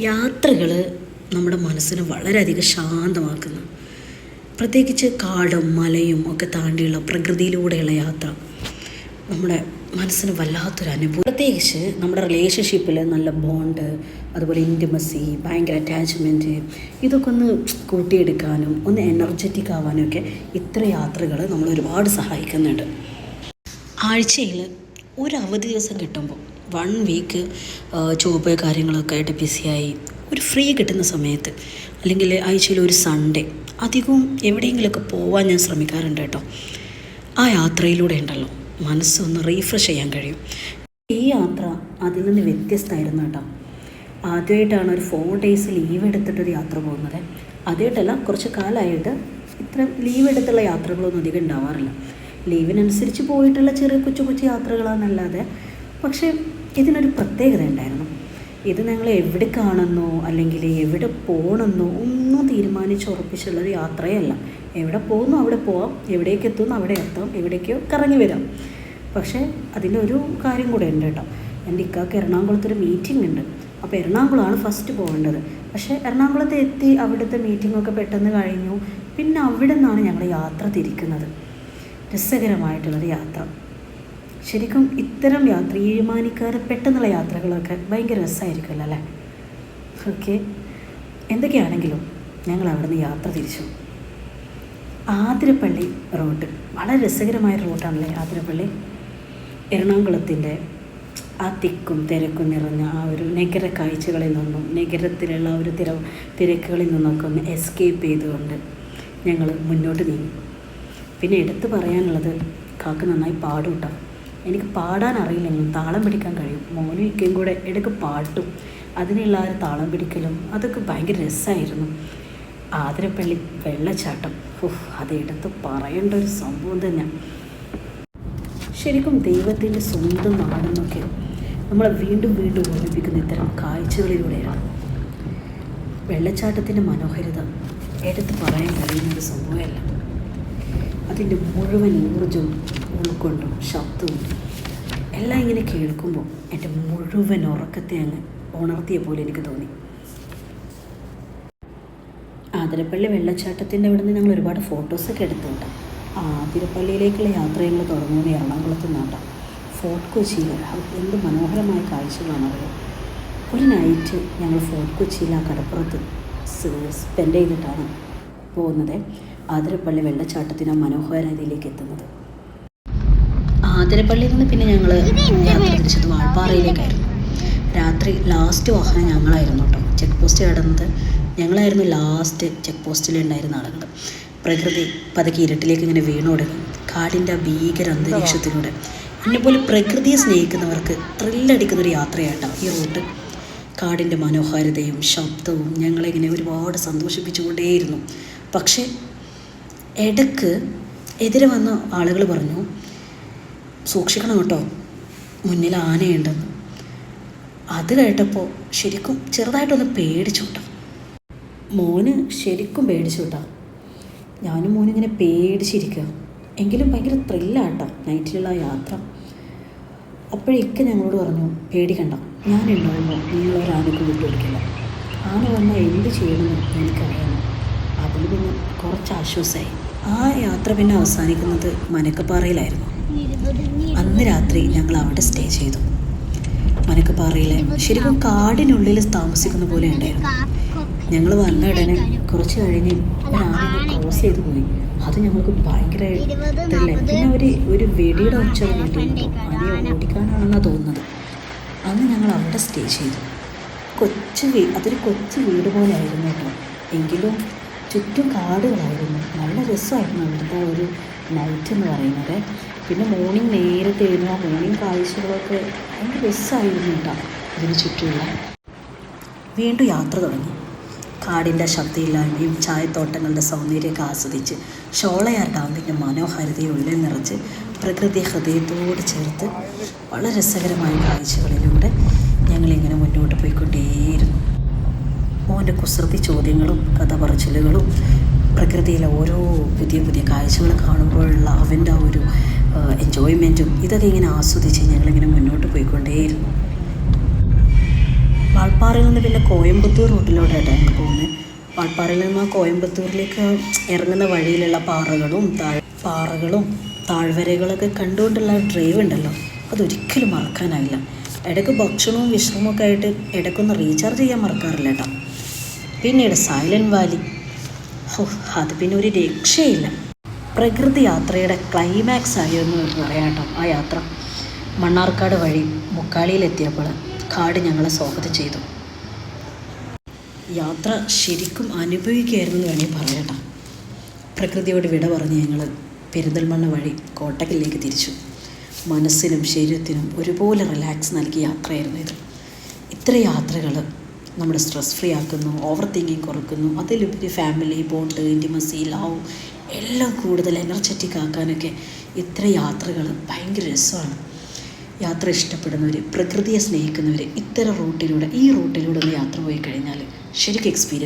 യാത്രകൾ നമ്മുടെ മനസ്സിനെ വളരെയധികം ശാന്തമാക്കുന്നു. പ്രത്യേകിച്ച് കാടും മലയും ഒക്കെ താണ്ടിയുള്ള പ്രകൃതിയിലൂടെയുള്ള യാത്ര നമ്മുടെ മനസ്സിന് വല്ലാത്തൊരു അനുഭവം. പ്രത്യേകിച്ച് നമ്മുടെ റിലേഷൻഷിപ്പിൽ നല്ല ബോണ്ട് അതുപോലെ ഇന്റിമസി ഭയങ്കര അറ്റാച്ച്മെന്റ് ഇതൊക്കെ ഒന്ന് കൂട്ടിയെടുക്കാനും ഒന്ന് എനർജറ്റിക് ആവാനും ഒക്കെ ഇത്ര യാത്രകൾ നമ്മൾ ഒരുപാട് സഹായിക്കുന്നുണ്ട്. ആഴ്ചയിൽ ഒരു അവധി ദിവസം കിട്ടുമ്പോൾ വൺ വീക്ക് ജോബ് കാര്യങ്ങളൊക്കെ ആയിട്ട് ബിസിയായി ഒരു ഫ്രീ കിട്ടുന്ന സമയത്ത് അല്ലെങ്കിൽ ആഴ്ചയിൽ ഒരു സൺഡേ അധികവും എവിടെയെങ്കിലുമൊക്കെ പോവാൻ ഞാൻ ശ്രമിക്കാറുണ്ട് കേട്ടോ. ആ യാത്രയിലൂടെ ഉണ്ടല്ലോ. മനസ്സൊന്ന് റീഫ്രഷ് ചെയ്യാൻ കഴിയും. ഈ യാത്ര അതിൽ നിന്ന് വ്യത്യസ്തമായിരുന്നു കേട്ടോ. ആദ്യമായിട്ടാണ് ഒരു ഫോർ ഡേയ്സ് ലീവ് എടുത്തിട്ടൊരു യാത്ര പോകുന്നത്. ആദ്യമായിട്ടല്ല കുറച്ച് കാലമായിട്ട് ഇത്ര ലീവ് എടുത്തുള്ള യാത്രകളൊന്നും അധികം ഉണ്ടാവാറില്ല. ലീവിനനുസരിച്ച് പോയിട്ടുള്ള ചെറിയ കൊച്ചു കൊച്ചു യാത്രകളാണെന്നല്ലാതെ പക്ഷേ ഇതിനൊരു പ്രത്യേകത ഉണ്ടായിരുന്നു. ഇത് ഞങ്ങൾ എവിടെ കാണുന്നോ അല്ലെങ്കിൽ എവിടെ പോകണമെന്നോ ഒന്നും തീരുമാനിച്ച് ഉറപ്പിച്ചുള്ളൊരു യാത്രയല്ല. എവിടെ പോകുന്നു അവിടെ പോവാം. എവിടേക്ക് എത്തുന്നു അവിടെ എത്താം എവിടേക്കോ കറങ്ങി വരാം. പക്ഷേ അതിന്റെ ഒരു കാര്യം കൂടെ ഉണ്ട് കേട്ടോ. എന്റെ ഇക്കാക്ക് എറണാകുളത്തൊരു മീറ്റിംഗ് ഉണ്ട്. അപ്പോൾ എറണാകുളമാണ് ഫസ്റ്റ് പോകേണ്ടത്. പക്ഷേ എറണാകുളത്ത് എത്തി അവിടുത്തെ മീറ്റിങ്ങൊക്കെ പെട്ടെന്ന് കഴിഞ്ഞു. പിന്നെ അവിടെ നിന്നാണ് ഞങ്ങൾ യാത്ര തിരിക്കുന്നത്. രസകരമായിട്ടുള്ളൊരു യാത്ര. ശരിക്കും ഇത്തരം യാത്ര തീരുമാനിക്കാതെ പെട്ടെന്നുള്ള യാത്രകളൊക്കെ ഭയങ്കര രസമായിരിക്കുമല്ലോ അല്ലേ? ഓക്കെ എന്തൊക്കെയാണെങ്കിലും ഞങ്ങൾ അവിടെ നിന്ന് യാത്ര തിരിച്ചു. ആതിരപ്പള്ളി റോഡ്. വളരെ രസകരമായ റോഡാണല്ലേ ആതിരപ്പള്ളി? എറണാകുളത്തിന്റെ ആ തിക്കും തിരക്കും നിറഞ്ഞ ആ ഒരു നഗര കാഴ്ചകളിൽ നിന്നും നഗരത്തിലുള്ള ഒരു തിര തിരക്കുകളിൽ നിന്നൊക്കെ ഒന്ന് എസ്കേപ്പ് ചെയ്തുകൊണ്ട് ഞങ്ങൾ മുന്നോട്ട് നീങ്ങി. പിന്നെ എടുത്തു പറയാനുള്ളത് കാക്ക നന്നായി പാടും കേട്ടോ. എനിക്ക് പാടാൻ അറിയില്ലെങ്കിലും താളം പിടിക്കാൻ കഴിയും. മോനും ഇക്കയും കൂടെ ഇടയ്ക്ക് പാട്ടും അതിനുള്ള ആ ഒരു താളം പിടിക്കലും അതൊക്കെ ഭയങ്കര രസമായിരുന്നു ആതിരപ്പള്ളി വെള്ളച്ചാട്ടം. ഓഹ് അതെടുത്ത് പറയേണ്ട ഒരു സംഭവം തന്നെ ശരിക്കും ദൈവത്തിന്റെ സ്വന്തം നാടെന്നൊക്കെ നമ്മളെ വീണ്ടും വീണ്ടും ഓർമ്മിപ്പിക്കുന്ന ഇത്തരം കാഴ്ചകളിലൂടെയാണ്. വെള്ളച്ചാട്ടത്തിന്റെ മനോഹരിത എടുത്ത് പറയാൻ കഴിയുന്ന ഒരു സംഭവമല്ല. അതിന്റെ മുഴുവൻ ഊർജവും ഉൾക്കൊണ്ടും ശബ്ദവും എല്ലാം ഇങ്ങനെ കേൾക്കുമ്പോൾ എന്റെ മുഴുവൻ ഉറക്കത്തെ അങ്ങ് ഉണർത്തിയ പോലെ എനിക്ക് തോന്നി. ആതിരപ്പള്ളി വെള്ളച്ചാട്ടത്തിന്റെ അവിടെ നിന്ന് ഞങ്ങൾ ഒരുപാട് ഫോട്ടോസൊക്കെ എടുത്തുണ്ട്. ആതിരപ്പള്ളിയിലേക്കുള്ള യാത്ര ഞങ്ങൾ തുടങ്ങുന്നത് എറണാകുളത്ത് നിന്നാണ്. ഫോർട്ട് കൊച്ചിയിൽ എന്ത് മനോഹരമായ കാഴ്ചകളാണ് അവർ ഒരു നൈറ്റ് ഞങ്ങൾ ഫോർട്ട് കൊച്ചിയിൽ ആ കടപ്പുറത്ത് സ്പെൻഡ് ചെയ്തിട്ടാണ് പോകുന്നത്. ആതിരപ്പള്ളി വെള്ളച്ചാട്ടത്തിന് ആ മനോഹരതയിലേക്ക് എത്തുന്നത്. ആതിരപ്പള്ളിയിൽ നിന്ന് പിന്നെ ഞങ്ങൾ യാത്ര തിരിച്ചത് വാൾപ്പാറയിലേക്കായിരുന്നു രാത്രി ലാസ്റ്റ് വാഹനം ഞങ്ങളായിരുന്നു കേട്ടോ. ചെക്ക് പോസ്റ്റ് കടന്നത്. ഞങ്ങളായിരുന്നു ലാസ്റ്റ് ചെക്ക് പോസ്റ്റിൽ ഉണ്ടായിരുന്ന ആളുകൾ പ്രകൃതി പതുക്കെ ഇരുട്ടിലേക്ക് ഇങ്ങനെ വീണോടുക കാടിന്റെ ആ ഭീകര അന്തരീക്ഷത്തിലൂടെ. എന്നെപ്പോലെ പ്രകൃതിയെ സ്നേഹിക്കുന്നവർക്ക് ത്രില്ലടിക്കുന്ന ഒരു യാത്രയാട്ടോ ഈ റൂട്ട്. കാടിന്റെ മനോഹാരിതയും ശബ്ദവും ഞങ്ങളിങ്ങനെ ഒരുപാട് സന്തോഷിപ്പിച്ചുകൊണ്ടേയിരുന്നു. പക്ഷേ ഇടയ്ക്ക് എതിരെ വന്ന ആളുകൾ പറഞ്ഞു സൂക്ഷിക്കണം കേട്ടോ മുന്നിൽ ആനയുണ്ടെന്ന് അത് കേട്ടപ്പോൾ ശരിക്കും ചെറുതായിട്ടൊന്ന് പേടിച്ചു കേട്ടോ. മോന് ശരിക്കും പേടിച്ചു കേട്ടോ. ഞാനും മോനിങ്ങനെ പേടിച്ചിരിക്കുക എങ്കിലും ഭയങ്കര ത്രില്ലാട്ടോ നൈറ്റിലുള്ള യാത്ര. അപ്പോഴേക്ക് ഞങ്ങളോട് പറഞ്ഞു പേടിക്കണ്ട ഞാനുണ്ടാകുമ്പോൾ നിങ്ങളൊരാനക്ക് വിട്ടുകൊടുക്കില്ല ആന വന്നാൽ എന്ത് ചെയ്യണമെന്ന് എനിക്കറിയാം. അതിൽ പിന്നെ കുറച്ച് ആശ്വാസമായി ആ യാത്ര പിന്നെ അവസാനിക്കുന്നത് മനക്കപ്പാറയിലായിരുന്നു. അന്ന് രാത്രി ഞങ്ങൾ അവിടെ സ്റ്റേ ചെയ്തു. മനക്കപ്പാറയിലെ ശരിക്കും കാടിനുള്ളിൽ താമസിക്കുന്ന പോലെ ഉണ്ടായിരുന്നു. ഞങ്ങൾ വന്ന ഉടനെ കുറച്ച് കഴിഞ്ഞ് ഒരാനെ ക്രോസ് ചെയ്ത് പോയി. അത് ഞങ്ങൾക്ക് ഭയങ്കര പിന്നെ ഒരു ഒരു വെടിയുടെ ഒച്ച ഓടിക്കാനാണെന്നാണ് തോന്നുന്നത്. അന്ന് ഞങ്ങൾ അവിടെ സ്റ്റേ ചെയ്തു. കൊച്ചു വീ അതൊരു കൊച്ചു വീട് പോലെ ആയിരുന്നു കേട്ടോ. എങ്കിലും ചുറ്റും കാടുകളായിരുന്നു. നല്ല രസമായിരുന്നു അവിടുത്തെ ഒരു നൈറ്റ് എന്ന് പറയുന്നത്. പിന്നെ മോർണിംഗ് നേരത്തെ ഇരുന്നു മോർണിംഗ് കാഴ്ചകളൊക്കെ ഭയങ്കര രസമായിരുന്നു കേട്ടോ ഇതിന് ചുറ്റുമുള്ള. വീണ്ടും യാത്ര തുടങ്ങി. കാടിന്റെ ശബ്ദമില്ലായ്മയും ചായത്തോട്ടങ്ങളുടെ സൗന്ദര്യമൊക്കെ ആസ്വദിച്ച് ഷോളയാർ ഡാമിന്റെ മനോഹാരിതയെ ഉള്ളിൽ നിറച്ച് പ്രകൃതി ഹൃദയത്തോട് ചേർത്ത് വളരെ രസകരമായ കാഴ്ചകളിലൂടെ ഞങ്ങളിങ്ങനെ മുന്നോട്ട് പോയിക്കൊണ്ടേയിരുന്നു. മോന്റെ കുസൃതി ചോദ്യങ്ങളും കഥ പറച്ചിലുകളും പ്രകൃതിയിലെ ഓരോ പുതിയ പുതിയ കാഴ്ചകൾ കാണുമ്പോഴുള്ള അവന്റെ ആ ഒരു എൻജോയ്മെന്റും ഇതൊക്കെ ഇങ്ങനെ ആസ്വദിച്ച് ഞങ്ങളിങ്ങനെ മുന്നോട്ട് പോയിക്കൊണ്ടേയിരുന്നു. വാൾപ്പാറയിൽ നിന്ന് പിന്നെ കോയമ്പത്തൂർ റൂട്ടിലോട്ടാണ് ഞങ്ങൾ പോകുന്നത്. വാൾപ്പാറയിൽ നിന്ന് കോയമ്പത്തൂരിലേക്ക് ഇറങ്ങുന്ന വഴിയിലുള്ള പാറകളും താഴ് പാറകളും താഴ്വരകളൊക്കെ കണ്ടുകൊണ്ടുള്ള ഡ്രൈവ് ഉണ്ടല്ലോ അതൊരിക്കലും മറക്കാനായില്ല. ഇടയ്ക്ക് ഭക്ഷണവും വിശ്രമവും ഒക്കെ ആയിട്ട് ഇടയ്ക്കൊന്ന് റീചാർജ് ചെയ്യാൻ മറക്കാറില്ല കേട്ടോ. പിന്നീട് സൈലന്റ് വാലി. ഹോ അത് പിന്നെ ഒരു രക്ഷയില്ല. പ്രകൃതി യാത്രയുടെ ക്ലൈമാക്സ് ആയിരുന്നു എന്ന് പറയാട്ടോ ആ യാത്ര. മണ്ണാർക്കാട് വഴി മുക്കാളിയിലെത്തിയപ്പോൾ കാട് ഞങ്ങളെ സ്വാഗതം ചെയ്തു. യാത്ര ശരിക്കും അനുഭവിക്കുകയായിരുന്നു വേണമെങ്കിൽ പറയട്ടോ പ്രകൃതിയോട് വിട പറഞ്ഞ് ഞങ്ങൾ പെരിന്തൽമണ്ണ വഴി കോട്ടക്കലിലേക്ക് തിരിച്ചു. മനസ്സിനും ശരീരത്തിനും ഒരുപോലെ റിലാക്സ് നൽകിയ യാത്രയായിരുന്നു ഇത്. ഇത്ര യാത്രകൾ നമ്മുടെ സ്ട്രെസ് ഫ്രീ ആക്കുന്നു ഓവർ തിങ്കിങ് കുറക്കുന്നു അതിലുപരി ഫാമിലി ബോണ്ട് ഇന്റിമസി ലവ് എല്ലാം കൂടുതൽ എനർജറ്റിക് ആക്കാനൊക്കെ ഇത്ര യാത്രകൾ ഭയങ്കര രസമാണ്. യാത്ര ഇഷ്ടപ്പെടുന്നവർ പ്രകൃതിയെ സ്നേഹിക്കുന്നവർ ഇത്തരം റൂട്ടിലൂടെ ഈ റൂട്ടിലൂടെ ഒന്ന് യാത്ര പോയി കഴിഞ്ഞാൽ ശരിക്കും എക്സ്പീരിയൻസ്